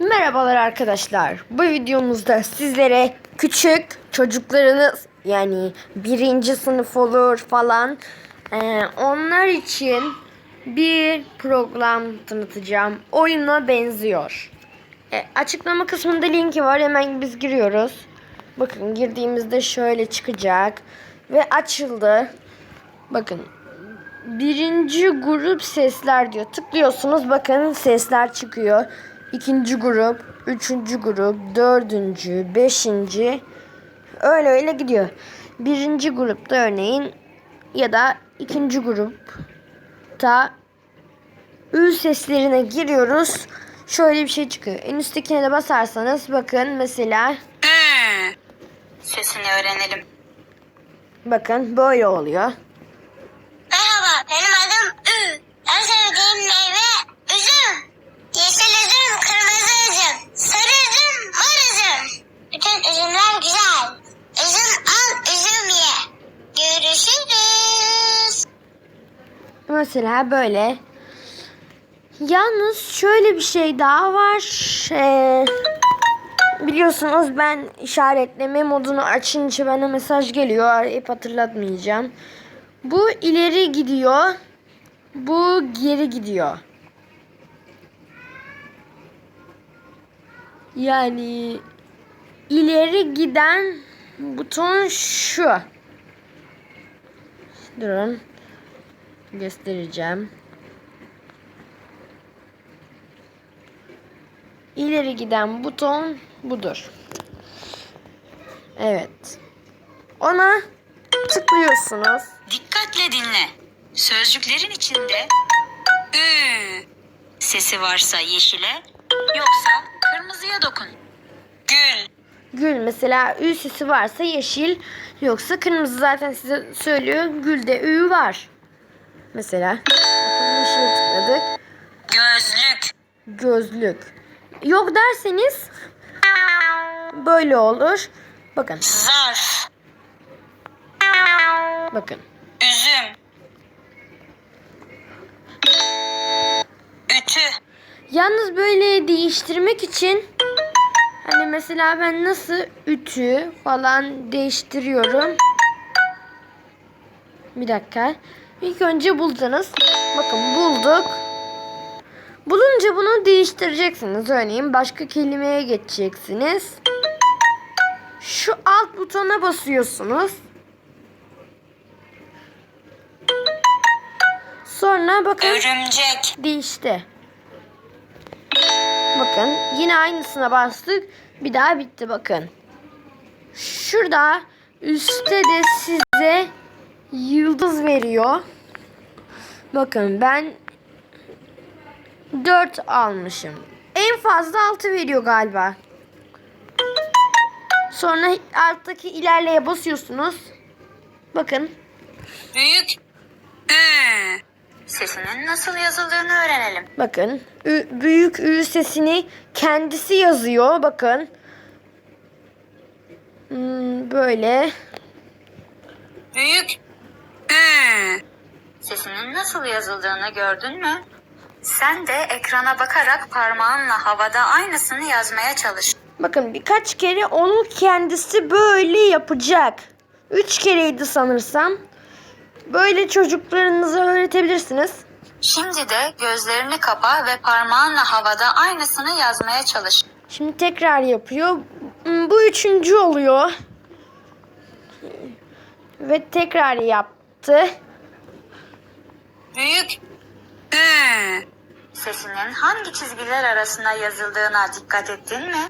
Merhabalar arkadaşlar. Bu videomuzda sizlere küçük çocuklarınız yani birinci sınıf olur falan eee, onlar için bir program tanıtacağım. Oyuna benziyor. E, açıklama kısmında linki var. Hemen biz giriyoruz. Bakın girdiğimizde şöyle çıkacak ve açıldı. Bakın Birinci grup sesler diyor. Tıklıyorsunuz bakın sesler çıkıyor. İkinci grup, üçüncü grup, dördüncü, beşinci öyle öyle gidiyor. Birinci grupta örneğin ya da ikinci grupta ü seslerine giriyoruz. Şöyle bir şey çıkıyor. En üsttekine de basarsanız bakın mesela sesini öğrenelim. bakın böyle oluyor. Merhaba, benim adım Ü. En sevdiğim meyve üzüm. Yeşil üzüm, kırmızı üzüm, sarı üzüm, mor üzüm. Bütün üzümler güzel. Üzüm al, üzüm ye. Görüşürüz. Mesela böyle. Yalnız şöyle bir şey daha var. Ee, biliyorsunuz ben işaretleme modunu açınca bana mesaj geliyor. Hep hatırlatmayacağım. Bu ileri gidiyor. Bu geri gidiyor. Yani ileri giden buton şu. Durun göstereceğim. İleri giden buton budur. Evet. Ona tıklıyorsunuz. Dikkatle dinle. Sözcüklerin içinde Ü sesi varsa yeşile yoksa kırmızıya dokun. Gül, Gül mesela ü sesi varsa yeşil yoksa kırmızı zaten size söylüyor. Gülde ü var. Mesela yeşile tıkladık. gözlük, Gözlük. Yok derseniz böyle olur. Bakın zarf, bakın. üzüm, ütü, Yalnız böyle değiştirmek için hani mesela ben nasıl ütü falan değiştiriyorum. Bir dakika. İlk önce buldunuz. Bakın bulduk. Bulunca bunu değiştireceksiniz. Örneğin başka kelimeye geçeceksiniz. Şu alt butona basıyorsunuz. Sonra bakın örümcek, değişti. Bakın yine aynısına bastık. Bir daha bitti bakın. Şurada üstte de size yıldız veriyor. Bakın ben 4 almışım. En fazla 6 veriyor galiba. Sonra alttaki ilerleye basıyorsunuz. Bakın büyük Ü sesinin nasıl yazıldığını öğrenelim. Bakın ü- büyük ü sesini kendisi yazıyor. Bakın. Hmm, böyle. Büyük Sesinin nasıl yazıldığını gördün mü? Sen de ekrana bakarak parmağınla havada aynısını yazmaya çalış. Bakın birkaç kere onu kendisi böyle yapacak. Üç kereydi sanırsam. Böyle çocuklarınıza öğretebilirsiniz. Şimdi de gözlerini kapa ve parmağınla havada aynısını yazmaya çalış. Şimdi tekrar yapıyor. Hmm, Bu üçüncü oluyor. Ve tekrar yaptı. Büyük Ü sesinin hangi çizgiler arasında yazıldığına dikkat ettin mi?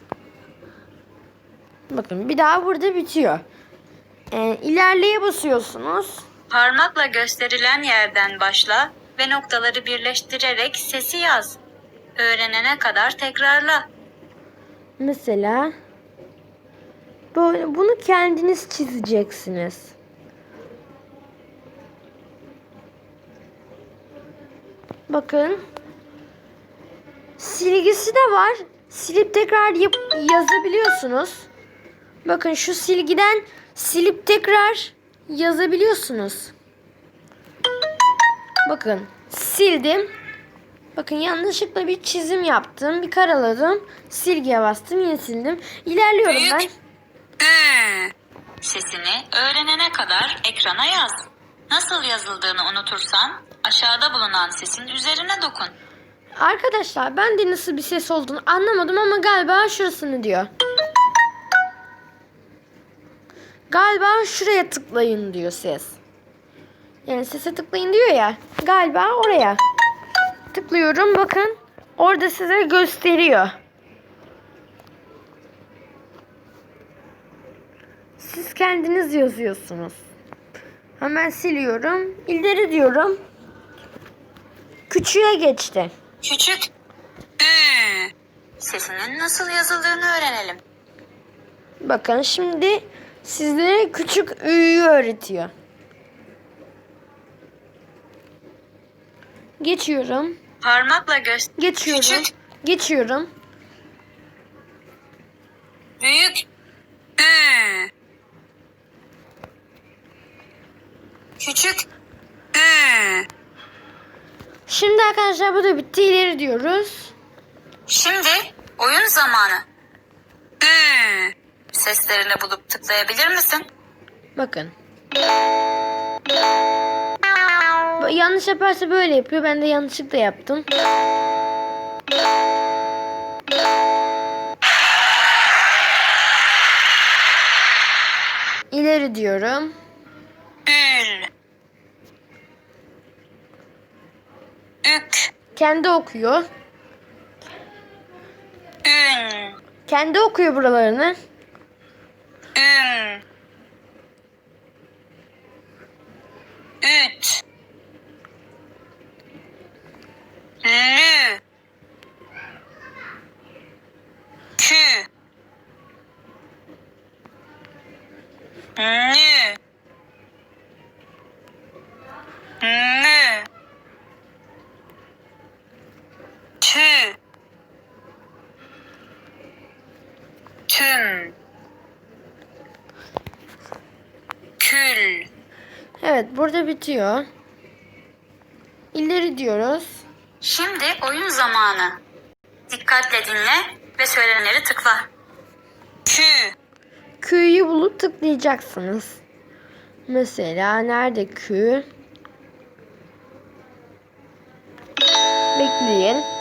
Bakın bir daha burada bitiyor. Ee, ilerleye basıyorsunuz. Parmakla gösterilen yerden başla ve noktaları birleştirerek sesi yaz. Öğrenene kadar tekrarla. Mesela böyle bunu kendiniz çizeceksiniz. Bakın. Silgisi de var. Silip tekrar yap- yazabiliyorsunuz. Bakın şu silgiden silip tekrar yazabiliyorsunuz. Bakın sildim. Bakın yanlışlıkla bir çizim yaptım. Bir karaladım. Silgiye bastım. Yine sildim. İlerliyorum ben. Büyük Ü sesini öğrenene kadar ekrana yaz. Nasıl yazıldığını unutursan aşağıda bulunan sesin üzerine dokun. Arkadaşlar ben de nasıl bir ses olduğunu anlamadım ama galiba şurasını diyor. Galiba şuraya tıklayın diyor ses. Yani sese tıklayın diyor ya. Galiba oraya. Tıklıyorum bakın. Orada size gösteriyor. Siz kendiniz yazıyorsunuz. Hemen siliyorum. İleri diyorum. Küçüğe geçti. Küçük Ü sesinin nasıl yazıldığını öğrenelim. Bakın şimdi sizlere küçük ü'yü öğretiyor. Geçiyorum. Parmakla göster. Geçiyorum. Küçük. Geçiyorum. Büyük Ü Küçük Ü Şimdi arkadaşlar bu da bitti. İleri diyoruz. Şimdi oyun zamanı. Ü seslerini bulup tıklayabilir misin? Bakın. Yanlış yaparsa böyle yapıyor. Ben de yanlışlıkla yaptım. İleri diyorum. Ük Kendi okuyor. Ün Kendi okuyor buralarını. Ün Üt Lü Kü Nü Nü Tü Tüm Kül Evet burada bitiyor. İleri diyoruz. Şimdi oyun zamanı. Dikkatle dinle ve söylenenleri tıkla. Kü Q'yu bulup tıklayacaksınız. Mesela nerede Q? Bekleyin.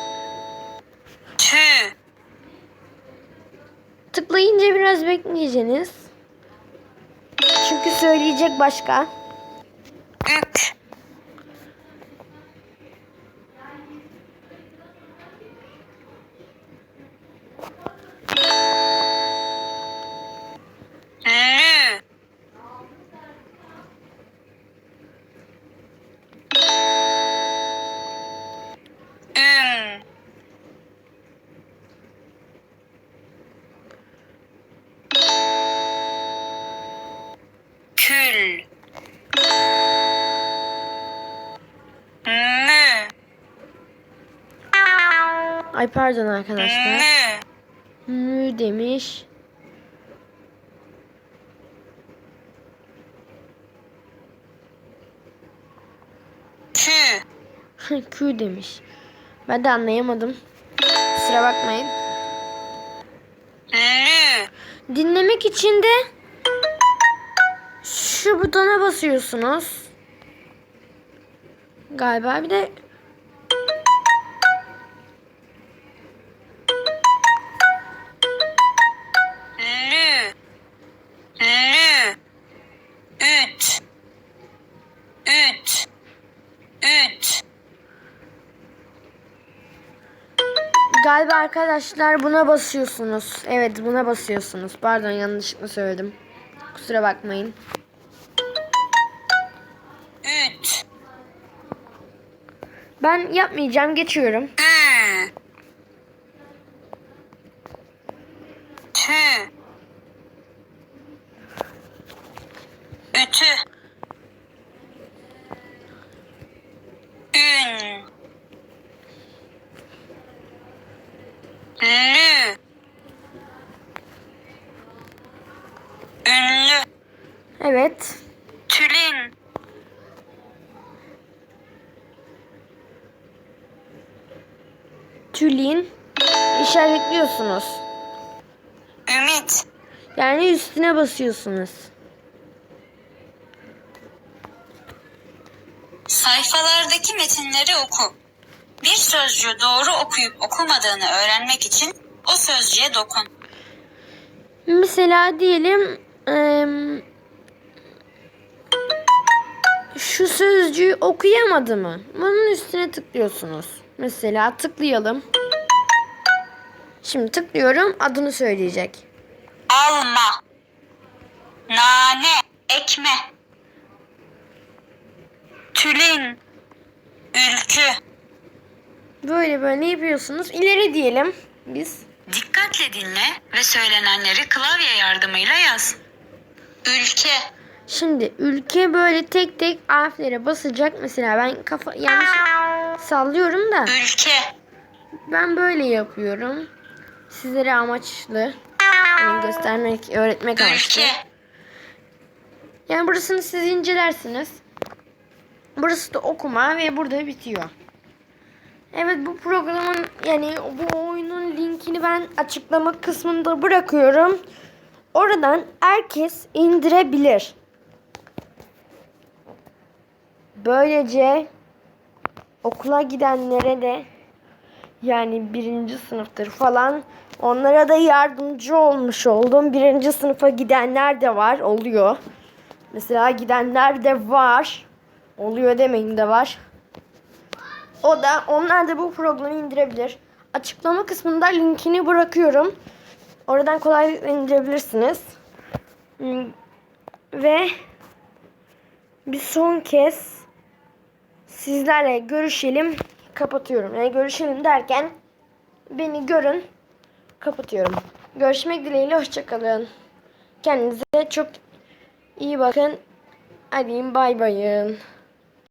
Tıklayınca biraz bekleyeceksiniz. Çünkü söyleyecek başka. Ük Lü Ün Kül Nü Ay pardon arkadaşlar. Nü Mü demiş. Kü Q demiş. Ben de anlayamadım. Kusura bakmayın. Dinlemek için de şu butona basıyorsunuz. Galiba bir de Lü Lü Üt Üt Üt galiba arkadaşlar buna basıyorsunuz. Evet buna basıyorsunuz. Pardon yanlışlıkla söyledim. Kusura bakmayın. Üt Ben yapmayacağım geçiyorum. Ü Tü Ütü Ün Lü Ünlü Evet. Tülin Tülin işaretliyorsunuz. Ümit. Yani üstüne basıyorsunuz. Sayfalardaki metinleri oku. Bir sözcüğü doğru okuyup okumadığını öğrenmek için o sözcüğe dokun. Mesela diyelim em, şu sözcüğü okuyamadı mı? Bunun üstüne tıklıyorsunuz. Mesela tıklayalım. Şimdi tıklıyorum adını söyleyecek. Alma. Nane. Ekme. Tülin. Ülkü. Böyle böyle yapıyorsunuz. İleri diyelim biz. Dikkatle dinle ve söylenenleri klavye yardımıyla yaz. Ülke. Şimdi ülke böyle tek tek harflere basacak. Mesela ben kafa yanlış sallıyorum da Ülke. ben böyle yapıyorum. Sizlere amaçlı. Yani göstermek, öğretmek amaçlı. Ülke. Yani burasını siz incelersiniz. Burası da okuma ve burada bitiyor. Evet bu programın yani bu oyunun linkini ben açıklama kısmında bırakıyorum. Oradan herkes indirebilir. Böylece okula gidenlere de yani birinci sınıftır falan onlara da yardımcı olmuş oldum. Birinci sınıfa gidenler de var oluyor. Mesela gidenler de var. Oluyor demeyin de var. O da onlar da bu programı indirebilir. Açıklama kısmında linkini bırakıyorum. Oradan kolaylıkla indirebilirsiniz. Hmm, Ve bir son kez sizlerle görüşelim. Kapatıyorum. Yani görüşelim derken beni görün. Kapatıyorum. Görüşmek dileğiyle hoşçakalın. Kendinize çok iyi bakın. Hadi bay bayın.